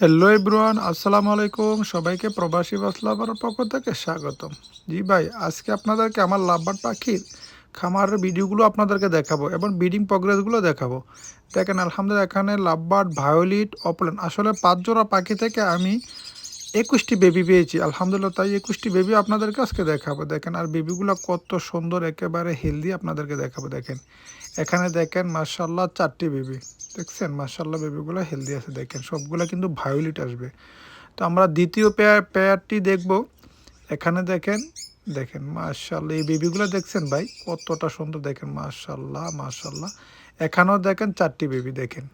Hello এব্রুয়ান আসসালামু আলাইকুম সবাইকে প্রবাসী বাসলাবার পক্ষ থেকে স্বাগতম। জি ভাই, আজকে আপনাদেরকে আমার লাভবার পাখির খামারের ভিডিওগুলো আপনাদেরকে দেখাবো এবং ব্রিডিং প্রগ্রেসগুলো দেখাবো। দেখেন, আলহামদুলিল্লাহ, এখানে লাভবার্ড ভায়োলিট অপলেন আসলে পাঁচ জোড়া পাখি থেকে আমি একুশটি বেবি পেয়েছি, আলহামদুলিল্লাহ তাই একুশটি বেবি আপনাদেরকে আজকে দেখাবো। দেখেন, আর বেবিগুলো কত সুন্দর, একেবারে হেলদি আপনাদেরকে দেখাবো, দেখেন। এখানে দেখেন মার্শাল্লাহ চারটি বেবি দেখছেন? মার্শাল্লাহ বেবিগুলো হেলদি আছে, দেখেন। সবগুলো কিন্তু ভায়োলিট আসবে। তো আমরা দ্বিতীয় পেয়ার পেয়ারটি দেখব। এখানে দেখেন দেখেন মার্শাল্লাহ এই বেবিগুলো দেখছেন ভাই? কতটা সুন্দর, দেখেন মার্শাল্লাহ মার্শাল্লাহ এখানেও দেখেন চারটি বেবি দেখেন।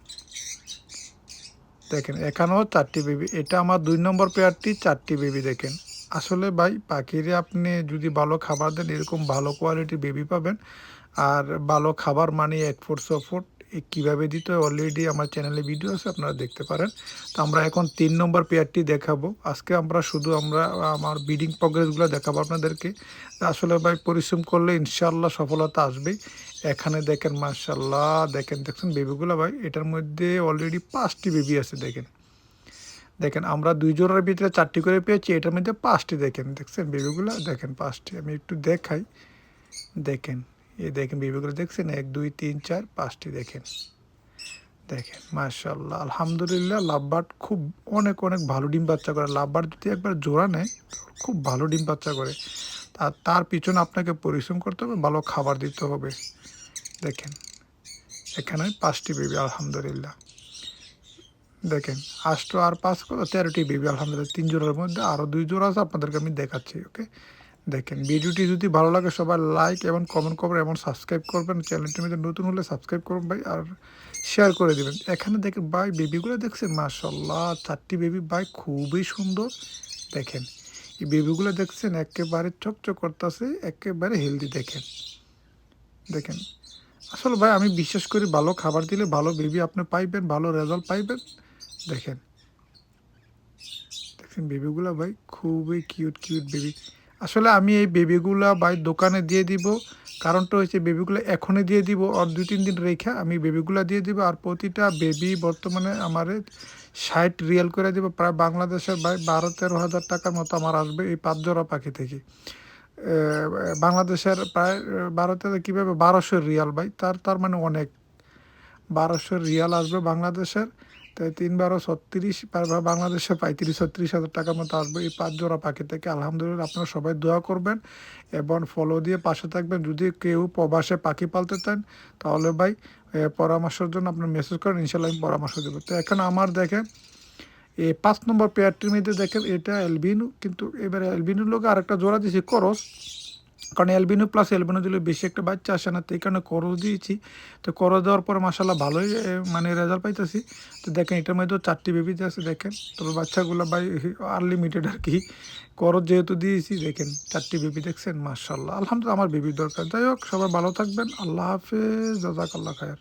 দেখেন, এখানেও চারটি বেবি এটা আমার দুই নম্বর পেয়ারটি চারটি বেবি দেখেন। আসলে ভাই, পাখিরে আপনি যদি ভালো খাবার দেন, এরকম ভালো কোয়ালিটির বেবি পাবেন। আর ভালো খাবার মানে এক ফুট ছ ফুট কীভাবে দিতে হয়? অলরেডি আমার চ্যানেলে ভিডিও আছে, আপনারা দেখতে পারেন। তো আমরা এখন তিন নম্বর পেয়ারটি দেখাবো। আজকে আমরা শুধু আমরা, আমার ব্রিডিং প্রগ্রেসগুলো দেখাবো আপনাদেরকে। আসলে ভাই, পরিশ্রম করলে ইনশাল্লাহ সফলতা আসবেই। এখানে দেখেন মার্শাল্লাহ দেখেন, দেখছেন বেবিগুলো ভাই? এটার মধ্যে অলরেডি পাঁচটি বেবি আছে, দেখেন। দেখেন, আমরা দুই জোড়ার ভিতরে চারটি করে পেয়েছি, এটার মধ্যে পাঁচটি দেখেন। দেখছেন বেবিগুলো দেখেন পাঁচটি, আমি একটু দেখাই। দেখেন। এই দেখেন বেবিগুলো দেখছেন? এক, দুই, তিন, চার, পাঁচটি দেখেন। দেখেন মার্শাল্লাহ আলহামদুলিল্লাহ, লাভবার্ড খুব অনেক অনেক ভালো ডিম বাচ্চা করে। লাভবার্ড যদি একবার জোড়া নেয়, খুব ভালো ডিম বাচ্চা করে। তার তার পিছনে আপনাকে পরিশ্রম করতে হবে, ভালো খাবার দিতে হবে। দেখেন, এখানে পাঁচটি বেবি, আলহামদুলিল্লাহ। দেখেন, আষ্ট আর পাঁচ তেরোটি বেবি, আলহামদুলিল্লাহ। তিন জোড়ার মধ্যে আরও দুই জোড়া আছে, আপনাদেরকে আমি দেখাচ্ছি, ওকে? দেখেন, ভিডিওটি যদি ভালো লাগে, সবাই লাইক এবং কমেন্ট করবেন এবং সাবস্ক্রাইব করবেন। চ্যানেলটির মধ্যে নতুন হলে সাবস্ক্রাইব করবেন ভাই, আর শেয়ার করে দেবেন। এখানে দেখেন ভাই বেবিগুলো দেখছেন? মার্শাল্লাহ চারটি বেবি ভাই, খুবই সুন্দর। দেখেন, এই বেবিগুলো দেখছেন? একেবারে চকচক করতেছে, একেবারে হেলদি দেখেন। দেখেন, আসলে ভাই, আমি বিশ্বাস করি ভালো খাবার দিলে ভালো বেবি আপনি পাইবেন, ভালো রেজাল্ট পাইবেন। দেখেন, দেখছেন বেবিগুলো ভাই, খুবই কিউট কিউট বেবি আসলে আমি এই বেবিগুলো বাই দোকানে দিয়ে দিব। কারণটা হচ্ছে বেবিগুলো এখনই দিয়ে দিব আর দুই, তিন দিন রেখে আমি বেবিগুলো দিয়ে দিব আর প্রতিটা বেবি বর্তমানে আমার ষাট রিয়াল করে দিব। প্রায় বাংলাদেশের বাই বারো, তেরো হাজার টাকার মতো আমার আসবে এই পাঁচ জোড়া পাখি থেকে। বাংলাদেশের প্রায় বারো তেরো কীভাবে? বারোশো রিয়াল ভাই। তার তার মানে অনেক। বারোশো রিয়াল আসবে বাংলাদেশের। তাই তিন বারো ছত্রিশ বাংলাদেশে পঁয়ত্রিশ, ছত্রিশ হাজার টাকার মতো আসবে এই পাঁচ জোড়া পাখি থেকে। আলহামদুলিল্লাহ, আপনারা সবাই দোয়া করবেন এবং ফলো দিয়ে পাশে থাকবেন। যদি কেউ প্রবাসে পাখি পালতে চান, তাহলে ভাই পরামর্শের জন্য আপনার মেসেজ করেন ইনশাল্লাহ আমি পরামর্শ দেবো। তো এখন আমার দেখে এই পাঁচ নম্বর পেয়ারটির মধ্যে দেখেন, এটা এলবিনু কিন্তু এবারে এলবিনুর লোক আরেকটা জোড়া দিয়েছি করস কারণ এলবিনো প্লাস এলবিনো দিলে বেশি একটা বাচ্চা আসে না এই কারণে করজ দিয়েছি। তো করজ দেওয়ার পর মাসাল্লাহ ভালোই মানে রেজাল্ট পাইতেছি। তো দেখেন এটার মধ্যেও চারটি বেবিতে আছে, দেখেন। তবে বাচ্চাগুলো বাই আনলিমিটেড আর কি। করজ যেহেতু দিয়েছি, দেখেন চারটি বেবি দেখছেন মাসাল্লাহ আলহামদুলিল্লাহ, আমার বেবির দরকার। যাই হোক, সবাই ভালো থাকবেন। আল্লাহ হাফেজ জাজাক আল্লাহ খায়ের